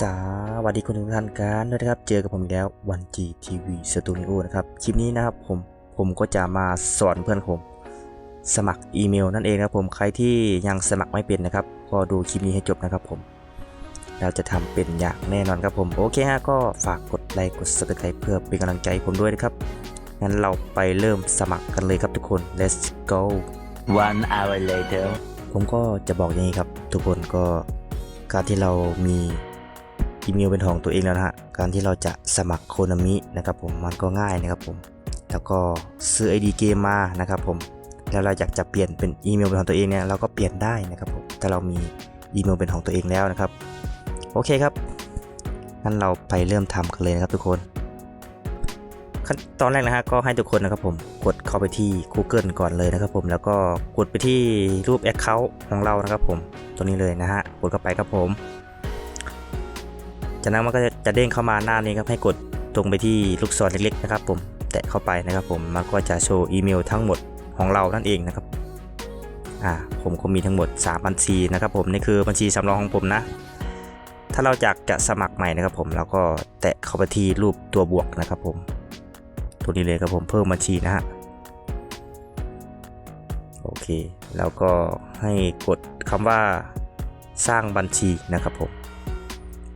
สวัสดีคุณทุกท่านกันด้วยนะครับ เจอกับผมอีกแล้ววันจีทีวีสตูดิโอนะครับ คลิปนี้นะครับผม ผมก็จะมาสอนเพื่อนผม สมัครอีเมลนั่นเองนะครับผมใครที่ยังสมัครไม่เป็นนะครับ ก็ดูคลิปนี้ให้จบนะครับผม เราจะทำเป็นอย่างแน่นอนครับผม โอเคฮะก็ฝากกดไลค์กด subscribe เพื่อเป็นกำลังใจให้ผมด้วยนะครับ งั้นเราไปเริ่มสมัครกันเลยครับทุกคน let's go One hour later. ผมก็จะบอกอย่างนี้ครับ ทุกคนก็การที่เรามี อีเมลเป็นของตัวเองแล้วนะฮะ การที่เราจะสมัครโคนามินะครับผมมันก็ง่ายนะครับผม แล้วก็ซื้อ ID เกมมานะครับผม แล้วเราอยากจะเปลี่ยนเป็นอีเมลเป็นของตัวเองเนี่ยเราก็เปลี่ยนได้นะครับผม ถ้าเรามีอีเมลเป็นของตัวเองแล้วนะครับ โอเคครับ งั้นเราไปเริ่มทำกันเลยนะครับทุกคนขั้นตอนแรกนะฮะก็ให้ทุกคนนะครับผมกดเข้าไปที่ Google ก่อนเลยนะครับผมแล้วก็กดไปที่รูป Account ของเรานะครับผมตัวนี้เลยนะฮะกดเข้าไปครับผม จากนั้นมันก็จะเด้งเข้ามาหน้านี้ครับให้กดตรงไปที่ลูกศรเล็กๆนะครับ ผมแตะเข้าไปนะครับ ผมมันก็จะโชว์อีเมลทั้งหมดของเรานั่นเองนะครับอ่าผมก็มีทั้งหมด 3 บัญชีนะครับ ผมนี่คือบัญชีสำรองของผมนะ ถ้าเราอยากจะสมัครใหม่นะครับ ผมเราก็แตะเข้าไปที่รูปตัวบวกนะครับ ผมตัวนี้เลยครับผมเพิ่มบัญชีนะฮะโอเค แล้วก็ให้กดคำว่าสร้างบัญชีนะครับผม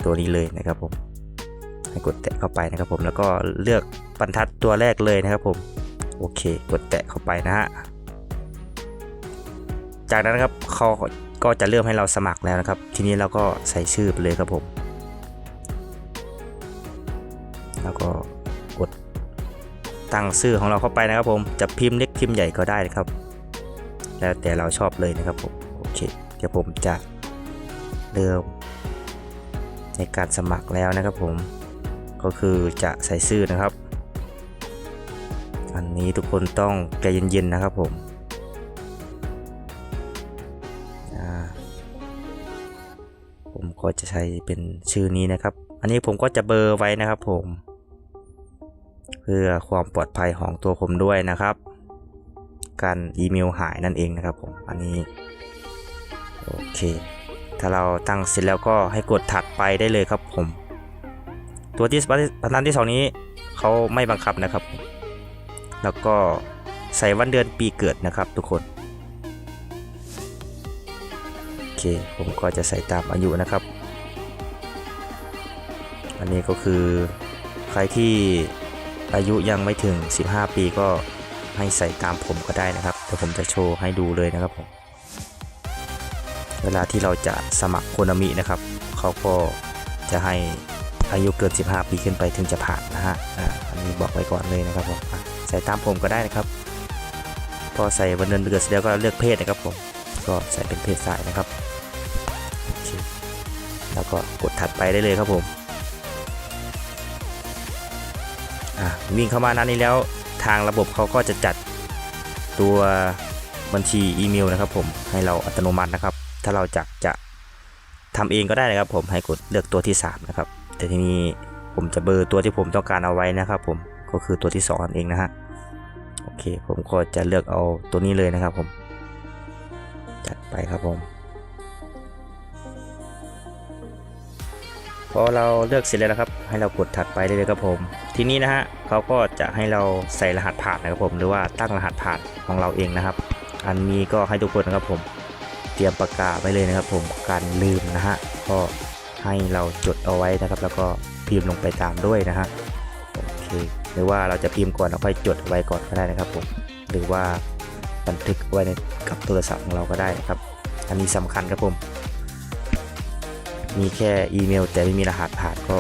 ตัวนี้เลยนะครับผมให้กดแตะเข้าไปนะครับผมแล้วก็เลือกบรรทัดตัวแรกเลยนะครับผมโอเค กดแตะเข้าไปนะฮะจากนั้นครับเขาก็จะเริ่มให้เราสมัครแล้วนะครับ ทีนี้เราก็ใส่ชื่อไปเลยครับผม แล้วก็กดตั้งชื่อของเราเข้าไปนะครับ ผมจะพิมพ์เล็กพิมพ์ใหญ่ก็ได้นะครับ แล้วแต่เราชอบเลยนะครับผมโอเคเดี๋ยวผมจะเริ่ม ในการสมัครแล้วนะครับผมก็คือจะใส่ชื่อนะครับ อันนี้ทุกคนต้องใจเย็นๆนะครับผมผมก็จะใช้เป็นชื่อนี้นะครับ อันนี้ผมก็จะเบอร์ไว้นะครับผม เพื่อความปลอดภัยของตัวผมด้วยนะครับ การอีเมลหายนั่นเองนะครับผม อันนี้ โอเค ถ้าเราตั้งเสร็จแล้วก็ให้กดถัดไปได้เลยครับผม ตัวที่บรรทัดที่สองนี้เขาไม่บังคับนะครับ แล้วก็ใส่วันเดือนปีเกิดนะครับทุกคน โอเค ผมก็จะใส่ตามอายุนะครับ อันนี้ก็คือใครที่อายุยังไม่ถึง 15 ปีก็ให้ใส่ตามผมก็ได้นะครับเดี๋ยวผมจะโชว์ให้ดูเลยนะครับผม เวลาที่เราจะสมัครโคนามินะครับเขาก็จะให้อายุเกิน 15 ปีขึ้นไปถึงจะผ่านนะฮะอันนี้บอกไว้ก่อนเลยนะครับผมใส่ตามผมก็ได้นะครับ พอใส่วันเดือนเกิดเสร็จแล้วก็เลือกเพศนะครับผมก็ใส่เป็นเพศชายนะครับแล้วก็กดถัดไปได้เลยครับผมวิ่งเข้ามาหนั้นนี้แล้วทางระบบเขาก็จะจัดตัวบัญชีอีเมลนะครับผมให้เราอัตโนมัตินะครับ ถ้าเราจะจะทำเองก็ได้นะครับ ผมให้กดเลือกตัวที่ 3 นะครับ แต่ทีนี้ผมจะเบอร์ตัวที่ผมต้องการเอาไว้นะครับ ผมก็คือตัวที่2นั่นเองนะฮะโอเค ผมก็จะเลือกเอาตัวนี้เลยนะครับ ผม จัดไปครับผมพอเราเลือกเสร็จแล้วนะครับ ให้เรากดถัดไปได้เลยครับผม ทีนี้นะฮะเขาก็จะให้เราใส่รหัสผ่านนะครับผม หรือว่าตั้งรหัสผ่านของเราเองนะครับ อันนี้ก็ให้ทุกคนนะครับผม ตรียมปากกาไว้เลยนะครับ ผมการลืมนะฮะก็ให้เราจดเอาไว้นะครับ แล้วก็พิมพ์ลงไปตามด้วยนะฮะโอเคหรือว่าเราจะพิมพ์ก่อนแล้วค่อยจดไว้ก่อนก็ได้นะครับผมหรือว่าบันทึกไว้ในกับโทรศัพท์ของเราก็ได้นะครับ อันนี้สำคัญครับผม มีแค่อีเมล แต่ไม่มีรหัสผ่านก็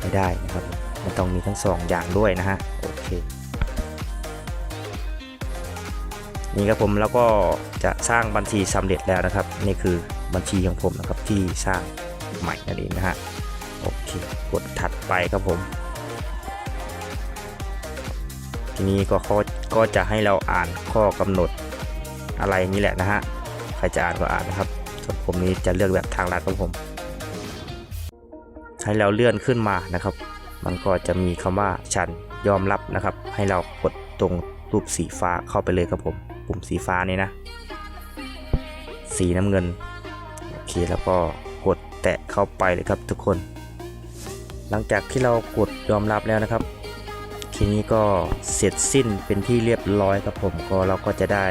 ไม่ได้นะครับมันต้องมีทั้งสองอย่างด้วยนะฮะโอเค นี่ครับผมแล้วก็จะสร้างบัญชีสำเร็จแล้วนะครับ นี่คือบัญชีของผมนะครับที่สร้างใหม่นั่นเองนะฮะโอเคกดถัดไปครับผม ทีนี้ก็เขาก็จะให้เราอ่านข้อกำหนดอะไรนี่แหละนะฮะใครจะอ่านก็อ่านนะครับส่วนผมนี้จะเลือกแบบทางลัดของผม ให้เราเลื่อนขึ้นมานะครับ มันก็จะมีคำว่าฉันยอมรับนะครับ ให้เรากดตรงรูปสีฟ้าเข้าไปเลยครับผม ปุ่มสีฟ้านี้นะ สีน้ำเงิน โอเคแล้วก็กดแตะเข้าไปเลยครับทุกคน หลังจากที่เรากดยอมรับแล้วนะครับ ทีนี้ก็เสร็จสิ้นเป็นที่เรียบร้อยครับผมก็เราก็จะได้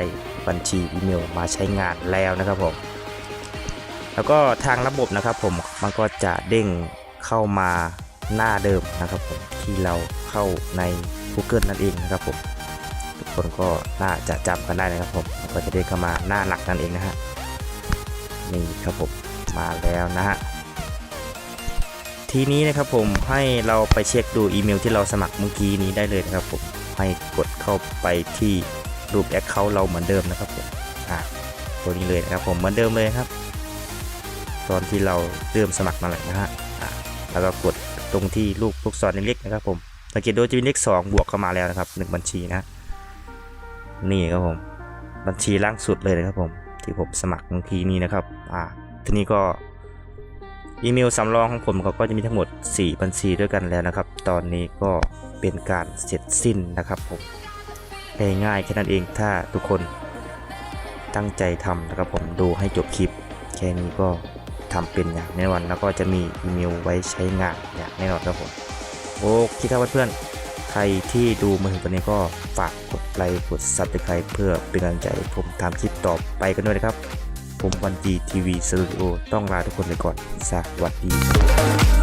บัญชีอีเมลมาใช้งานแล้วนะครับผมแล้วก็ทางระบบนะครับผมมันก็จะเด้งเข้ามาหน้าเดิมนะครับผมที่เราเข้าใน Google นั่นเองนะครับผม ทุกคนก็น่าจะจำกันได้นะครับผมก็จะเด้เข้ามาหน้าหลักนั่นเองนะฮะนี่ครับผมมาแล้วนะฮะทีนี้นะครับผมให้เราไปเช็คดูอีเมลที่เราสมัครเมื่อกี้นี้ได้เลยนะครับผมให้กดเข้าไปที่รูปแอคเคาท์เราเหมือนเดิมนะครับผมอ่าตัวนี้เลยนะครับผมเหมือนเดิมเลยครับ ตอนที่เราเริ่มสมัครมาเลยนะฮะอ่าแล้วก็กดตรงที่ลูกลูกศรเล็กๆนะครับผมสังเกตดูจะมีเลขสองบวกเข้ามาแล้วนะครับหนึ่งบัญชีนะ นี่ครับผม บัญชีล่างสุดเลยนะครับผมที่ผมสมัครเมื่อกี้นี้นะครับ อ่า ทีนี้ก็อีเมลสำรองของผมเขาก็จะมีทั้งหมด 4 บัญชีด้วยกันแล้วนะครับ ตอนนี้ก็เป็นการเสร็จสิ้นนะครับผมง่ายๆแค่นั้นเองถ้าทุกคนตั้งใจทำนะครับผมดูให้จบคลิป แค่นี้ก็ทำเป็นอย่างแน่นอนแล้วก็จะมีอีเมลไว้ใช้งานอย่างแน่นอนครับผมโอเคครับเพื่อนๆ ใครที่ดูมาถึงตอนนี้ก็ฝากกดไลค์กด subscribe เพื่อเป็นกำลังใจผมทำคลิปต่อไปกันด้วยนะครับ ผมวันดีทีวีสตูดิโอต้องลาทุกคนไปก่อน สวัสดีครับ